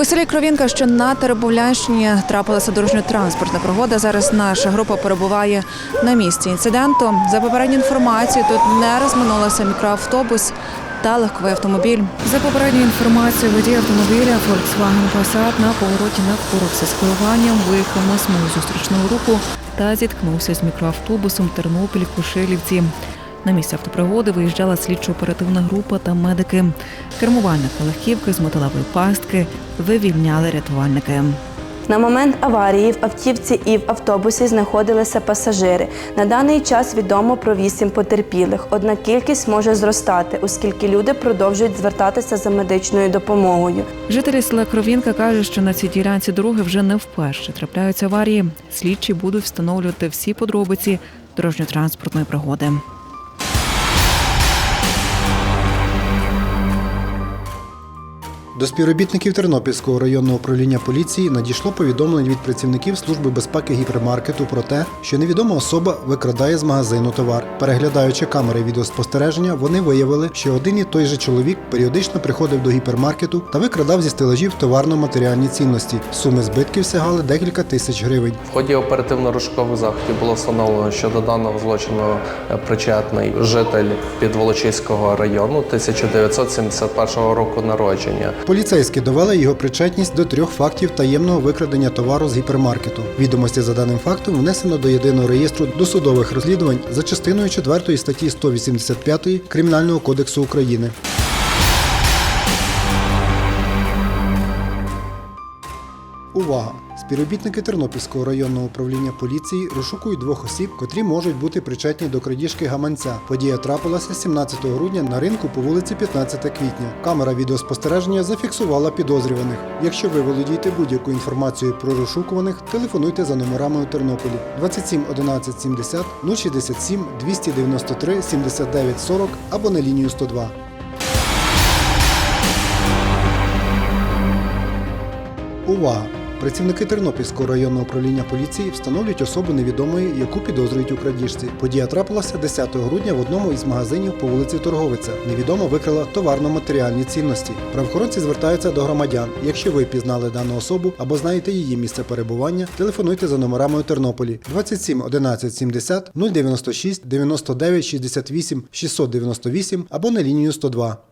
У Кровінка, що на Теребовлянщині, трапилася дорожньо-транспортна пригода. Зараз наша група перебуває на місці інциденту. За попередньою інформацією, тут не розминулося мікроавтобус та легковий автомобіль. За попередньою інформацією, водій автомобіля Volkswagen Passat на повороті навколо з керуванням виїхав на смугу зустрічного руху та зіткнувся з мікроавтобусом Тернопіль Кушилівці. На місце автопригоди виїжджала слідчо-оперативна група та медики. Кермувальника легківки з металевої пастки вивільняли рятувальники. На момент аварії в автівці і в автобусі знаходилися пасажири. На даний час відомо про вісім потерпілих. Однак кількість може зростати, оскільки люди продовжують звертатися за медичною допомогою. Жителі села Кровінка кажуть, що на цій ділянці дороги вже не вперше трапляються аварії. Слідчі будуть встановлювати всі подробиці дорожньо-транспортної пригоди. До співробітників Тернопільського районного управління поліції надійшло повідомлення від працівників служби безпеки гіпермаркету про те, що невідома особа викрадає з магазину товар. Переглядаючи камери відеоспостереження, вони виявили, що один і той же чоловік періодично приходив до гіпермаркету та викрадав зі стелажів товарно-матеріальні цінності. Суми збитків сягали декілька тисяч гривень. В ході оперативно-розшукових заходів було встановлено, що до даного злочину е, причетний житель Підволочиського району 1971 року народження. Поліцейські довели його причетність до трьох фактів таємного викрадення товару з гіпермаркету. Відомості за даним фактом внесено до єдиного реєстру досудових розслідувань за частиною 4 статті 185 Кримінального кодексу України. Увага! Співробітники Тернопільського районного управління поліції розшукують двох осіб, котрі можуть бути причетні до крадіжки гаманця. Подія трапилася 17 грудня на ринку по вулиці 15 квітня. Камера відеоспостереження зафіксувала підозрюваних. Якщо ви володієте будь-якою інформацією про розшукуваних, телефонуйте за номерами у Тернополі 27 11 70 067 293 79 40 або на лінію 102. Увага! Працівники Тернопільського районного управління поліції встановлюють особу невідомої, яку підозрюють у крадіжці. Подія трапилася 10 грудня в одному із магазинів по вулиці Торговиця. Невідома викрала товарно-матеріальні цінності. Правоохоронці звертаються до громадян. Якщо ви пізнали дану особу або знаєте її місце перебування, телефонуйте за номерами у Тернополі 27 11 70 096 99 68 698 або на лінію 102.